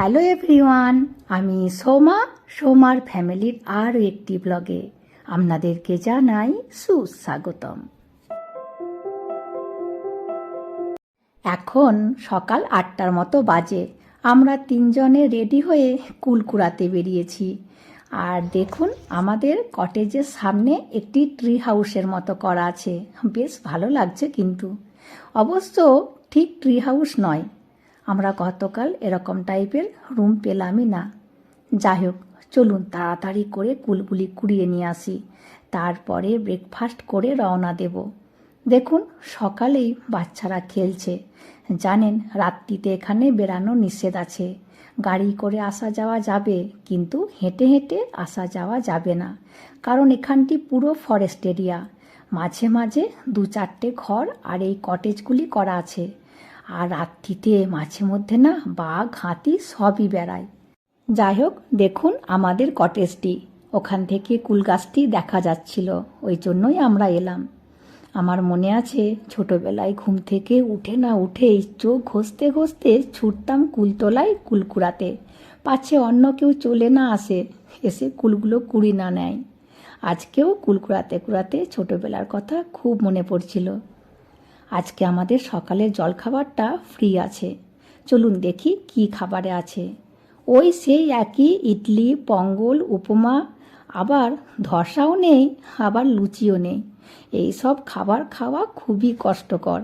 Hello everyone, আমি সোমা, সোমার ফ্যামিলির আরও একটি ব্লগে আপনাদেরকে জানাই সুস্বাগতম। এখন সকাল আটটার মতো বাজে, আমরা তিনজনে রেডি হয়ে কুলকুড়াতে বেরিয়েছি। আর দেখুন, আমাদের কটেজের সামনে একটি ট্রি হাউসের মতো করা আছে। বেশ ভালো লাগছে কিন্তু। অবশ্য ঠিক ট্রি হাউস নয় আমরা গতকাল এরকম টাইপের রুম পেলামই না। যাই হোক চলুন তাড়াতাড়ি করে কুলগুলি কুড়িয়ে নিয়ে আসি। তারপরে ব্রেকফাস্ট করে রওনা দেব। দেখুন, সকালেই বাচ্চারা খেলছে। জানেন, রাত্রিতে এখানে বেরানো নিষেধ আছে। গাড়ি করে আসা যাওয়া যাবে, কিন্তু হেঁটে হেঁটে আসা যাওয়া যাবে না। কারণ এখানটি পুরো ফরেস্ট এরিয়া মাঝে মাঝে দু চারটে ঘর আর এই কটেজগুলি করা আছে। আর রাত্রিতে মাঝে মধ্যে না বাঘ, হাতি সবই বেড়ায়। যাই হোক, দেখুন আমাদের কটেজটি। ওখান থেকে কুল গাছটি দেখা যাচ্ছিল, ওই জন্যই আমরা এলাম। আমার মনে আছে, ছোটবেলায় ঘুম থেকে উঠে না উঠেই চোখ ঘষতে ঘষতে ছুটতাম কুলতলায় কুল কুড়াতে। পাছে অন্য কেউ চলে না আসে, এসে কুলগুলো কুড়ি না নেয়। আজকেও কুল কুড়াতে কুড়াতে ছোটবেলার কথা খুব মনে পড়ছিল। আজকে আমাদের সকালের জলখাবারটা ফ্রি আছে। চলুন দেখি কি খাবারে আছে। ওই সেই একই ইডলি, পঙ্গল, উপমা, আবার ধসাও নেই, আবার লুচিও নেই। এই সব খাবার খাওয়া খুবই কষ্টকর।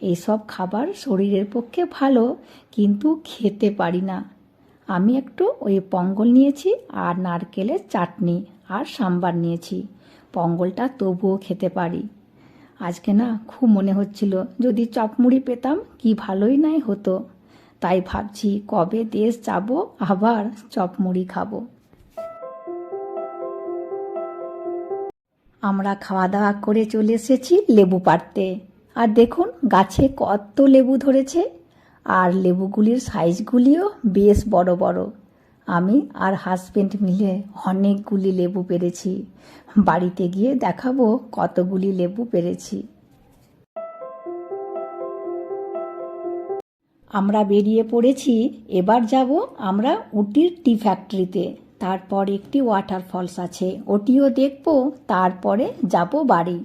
এই সব খাবার শরীরের পক্ষে ভালো, কিন্তু খেতে পারি না। আমি একটু ওই পঙ্গল নিয়েছি আর নারকেলের চাটনি আর সাম্বার নিয়েছি। পঙ্গলটা তবুও খেতে পারি। আজকে না খুব মনে হচ্ছিল, যদি চপমুড়ি পেতাম কি ভালোই নাই হতো। তাই ভাবছি কবে দেশ যাব, আবার চপমুড়ি খাব। আমরা খাওয়া দাওয়া করে চলে এসেছি লেবু পাড়তে। আর দেখুন, গাছে কত লেবু ধরেছে। আর লেবুগুলির সাইজগুলিও বেশ বড় বড়। আমি আর হাজবেন্ড মিলে অনেকগুলি লেবু পেরেছি। বাড়িতে গিয়ে দেখাবো কতগুলি লেবু পেরেছি। আমরা বেরিয়ে পড়েছি, এবার যাব আমরা উটির টি ফ্যাক্টরিতে তারপর একটি ওয়াটারফলস আছে, ওটিও দেখব, তারপরে যাব বাড়ি।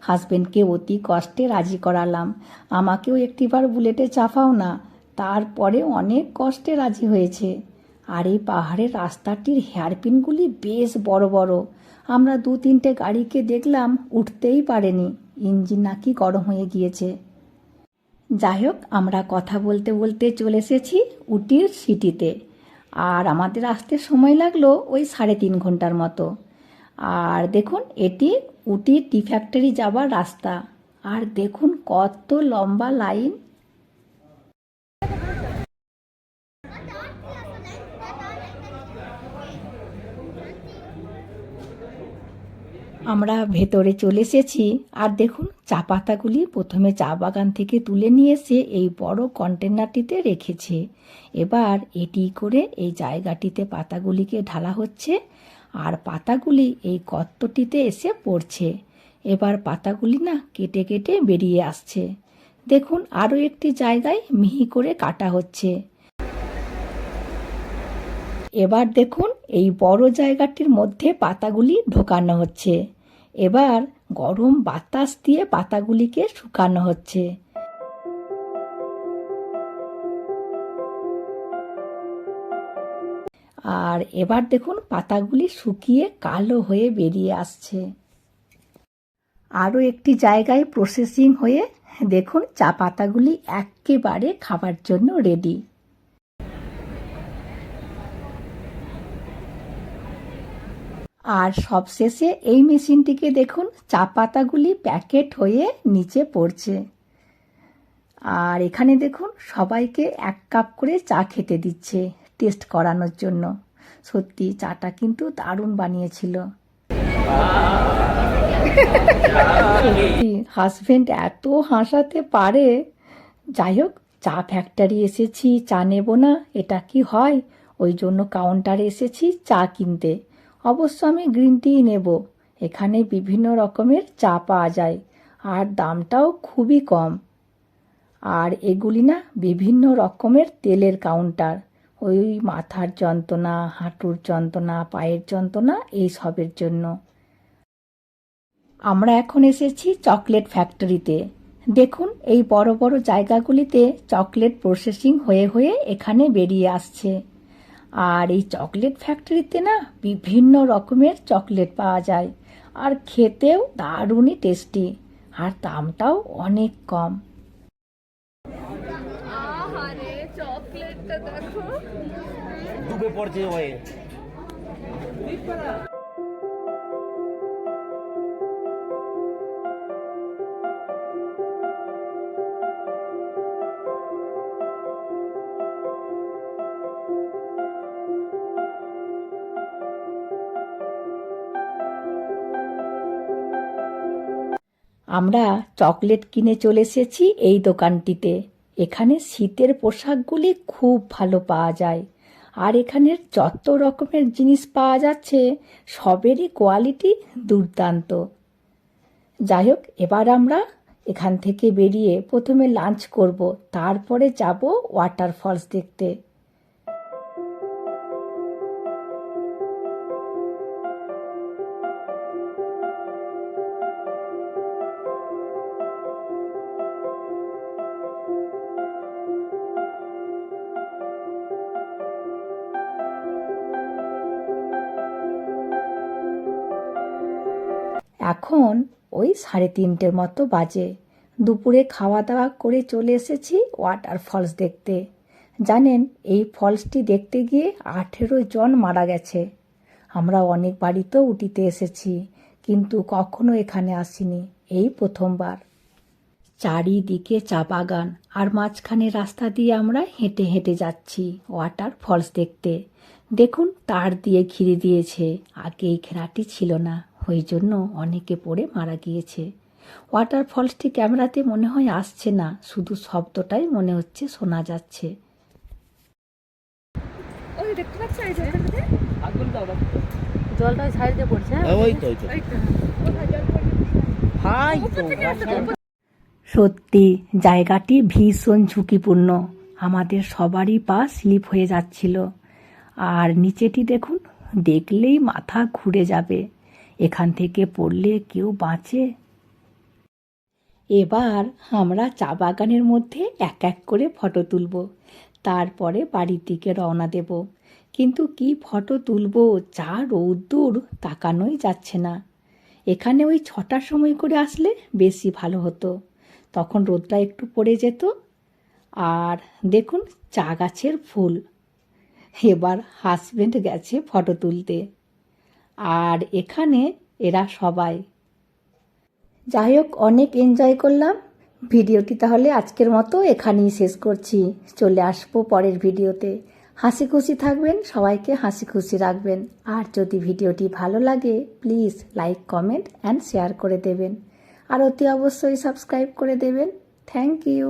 হাজবেন্ডকে অতি কষ্টে রাজি করালাম। আমাকেও একটিবার বুলেটে চাফাও না তারপরে অনেক কষ্টে রাজি হয়েছে। আর এই পাহাড়ের রাস্তাটির হেয়ারপিনগুলি বেশ বড় বড়। আমরা দু তিনটে গাড়িকে দেখলাম, উঠতেই পারেনি। ইঞ্জিন নাকি গরম হয়ে গিয়েছে। যাই হোক, আমরা কথা বলতে বলতে চলে এসেছি উটির সিটিতে। আর আমাদের আসতে সময় লাগল ওই সাড়ে তিন ঘণ্টার মতো। আর দেখুন, এটি উটির টি ফ্যাক্টরি যাবার রাস্তা। আর দেখুন, কত লম্বা লাইন আমরা ভেতরে চলে এসেছি। আর দেখুন, চা পাতাগুলি প্রথমে চা বাগান থেকে তুলে নিয়ে এসে এই বড় কন্টেনারটিতে রেখেছে। এবার এটি করে এই জায়গাটিতে পাতাগুলিকে ঢালা হচ্ছে আর পাতাগুলি এই গর্তটিতে এসে পড়ছে। এবার পাতাগুলি না কেটে কেটে বেরিয়ে আসছে। দেখুন, আরও একটি জায়গায় মিহি করে কাটা হচ্ছে। এবার দেখুন, এই বড় জায়গাটির মধ্যে পাতাগুলি ঢোকানো হচ্ছে। এবার গরম বাতাস দিয়ে পাতাগুলিকে শুকানো হচ্ছে। আর এবার দেখুন পাতাগুলি শুকিয়ে কালো হয়ে বেরিয়ে আসছে। আরও একটি জায়গায় প্রসেসিং হয়ে দেখুন চা পাতাগুলি একেবারে খাবার জন্য রেডি আর সবশেষে এই মেশিনটিকে দেখুন, চা পাতাগুলি প্যাকেট হয়ে নিচে পড়ছে। আর এখানে দেখুন, সবাইকে এক কাপ করে চা খেতে দিচ্ছে টেস্ট করানোর জন্য। সত্যি, চাটা কিন্তু দারুণ বানিয়েছিল। সত্যি হাজবেন্ড এত হাসাতে পারে। যাই হোক, চা ফ্যাক্টরি এসেছি, চা নেব না, এটা কি হয়? ওই জন্য কাউন্টারে এসেছি, চা কিনতে। অবশ্য আমি গ্রিন টি নেব। এখানে বিভিন্ন রকমের চা পাওয়া যায়, আর দামটাও খুবই কম। আর এগুলি না বিভিন্ন রকমের তেলের কাউন্টার। ওই মাথার যন্ত্রণা, হাঁটুর যন্ত্রণা, পায়ের যন্ত্রণা, এই সবের জন্য। আমরা এখন এসেছি চকলেট ফ্যাক্টরিতে। দেখুন, এই বড় বড় জায়গাগুলিতে চকলেট প্রসেসিং হয়ে হয়ে এখানে বেরিয়ে আসছে। আর এই চকলেট ফ্যাক্টরিতে না বিভিন্ন রকমের চকলেট পাওয়া যায়। আর খেতেও দারুণই টেস্টি। আর দামটাও অনেক কম। চকলেটটা দেখো। ডুবে পড়ছে আমরা চকলেট কিনে চলে এসেছি এই দোকানটিতে। এখানে শীতের পোশাকগুলি খুব ভালো পাওয়া যায়। আর এখানের যত রকমের জিনিস পাওয়া যাচ্ছে, সবেরই কোয়ালিটি দুর্দান্ত। যাই হোক, এবার আমরা এখান থেকে বেরিয়ে প্রথমে লাঞ্চ করব। তারপরে যাব ওয়াটারফলস দেখতে। এখন ওই সাড়ে তিনটের মতো বাজে। দুপুরে খাওয়া দাওয়া করে চলে এসেছি ওয়াটার ফলস দেখতে। জানেন, এই ফলসটি দেখতে গিয়ে আঠেরো জন মারা গেছে। আমরা অনেক বাড়িতেও উটিতে এসেছি, কিন্তু কখনো এখানে আসিনি, এই প্রথমবার। চারিদিকে চা বাগান, আর মাঝখানে রাস্তা দিয়ে আমরা হেঁটে হেঁটে যাচ্ছি ওয়াটার ফলস দেখতে। দেখুন, তার দিয়ে ঘিরে দিয়েছে, আগে এই ঘেরাটি ছিল না। ওই জন্য অনেকে পড়ে মারা গিয়েছে। ওয়াটার ফলসটি ক্যামেরাতে মনে হয় আসছে না শুধু শব্দটাই মনে হচ্ছে শোনা যাচ্ছে। জলটা দিয়ে পড়ছে হ্যাঁ? ওই তো সত্যি জায়গাটি ভীষণ ঝুঁকিপূর্ণ। আমাদের সবারই পা স্লিপ হয়ে যাচ্ছিল। আর নিচেটি দেখুন দেখলেই মাথা ঘুরে যাবে। এখান থেকে পড়লে কেউ বাঁচে? এবার আমরা চা বাগানের মধ্যে এক এক করে ফটো তুলব। তারপরে বাড়ির দিকে রওনা দেব। কিন্তু কি ফটো তুলব যা রৌদ্দুর তাকানোই যাচ্ছে না। এখানে ওই ছটার সময় করে আসলে বেশি ভালো হতো। তখন রোদটা একটু পড়ে যেত। আর দেখুন চা গাছের ফুল। এবার হাজবেন্ড গেছে ফটো তুলতে। আর এখানে এরা সবাই। যাই হোক অনেক এনজয় করলাম। ভিডিওটি তাহলে আজকের মতো এখানেই শেষ করছি। চলে আসব পরের ভিডিওতে। হাসি খুশি থাকবেন, সবাইকে হাসি খুশি রাখবেন। আর যদি ভিডিওটি ভালো লাগে please like comment and share করে দেবেন। আর অতি অবশ্যই সাবস্ক্রাইব করে দেবেন। Thank you